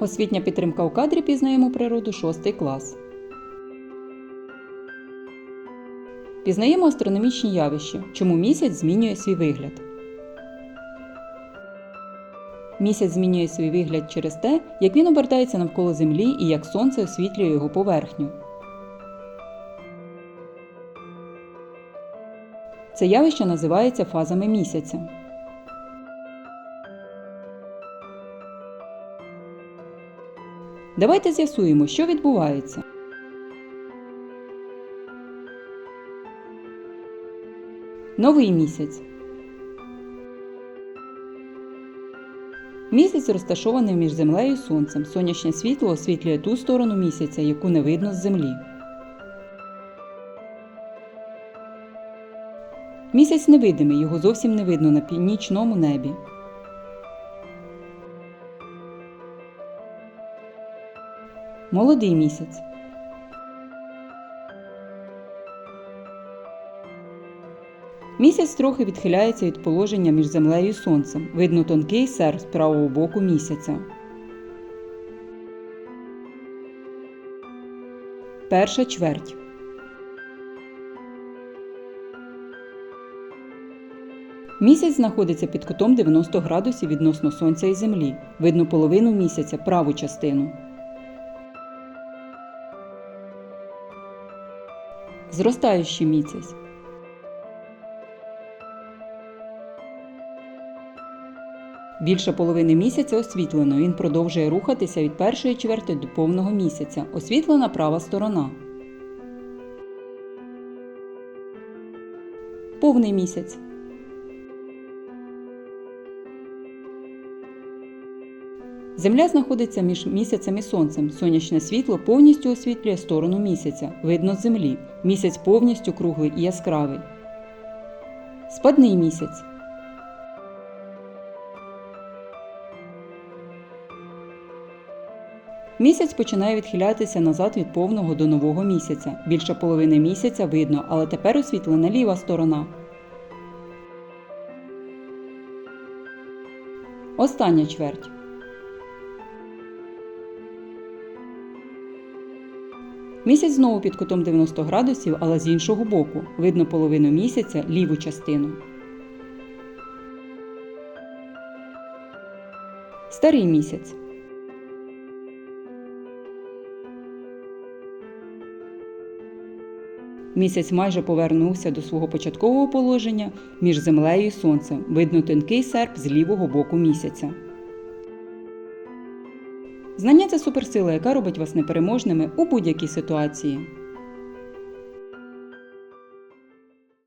Освітня підтримка у кадрі пізнаємо природу 6 клас. Пізнаємо астрономічні явища, чому місяць змінює свій вигляд. Місяць змінює свій вигляд через те, як він обертається навколо Землі і як сонце освітлює його поверхню. Це явище називається фазами місяця. Давайте з'ясуємо, що відбувається. Новий місяць. Місяць розташований між землею і сонцем. Сонячне світло освітлює ту сторону місяця, яку не видно з землі. Місяць невидимий, його зовсім не видно на північному небі. Молодий місяць. Місяць трохи відхиляється від положення між землею і сонцем. Видно тонкий серп з правого боку місяця. Перша чверть. Місяць знаходиться під кутом 90 градусів відносно Сонця і Землі. Видно половину місяця, праву частину. Зростаючий місяць. Більше половини місяця освітлено. Він продовжує рухатися від першої чверти до повного місяця. Освітлена права сторона. Повний місяць. Земля знаходиться між місяцем і сонцем. Сонячне світло повністю освітлює сторону місяця. Видно з землі. Місяць повністю круглий і яскравий. Спадний місяць. Місяць починає відхилятися назад від повного до нового місяця. Більше половини місяця видно, але тепер освітлена ліва сторона. Остання чверть. Місяць знову під кутом 90 градусів, але з іншого боку. Видно половину місяця ліву частину. Старий місяць. Місяць майже повернувся до свого початкового положення між землею і сонцем. Видно тонкий серп з лівого боку місяця. Знання це суперсила, яка робить вас непереможними у будь-якій ситуації.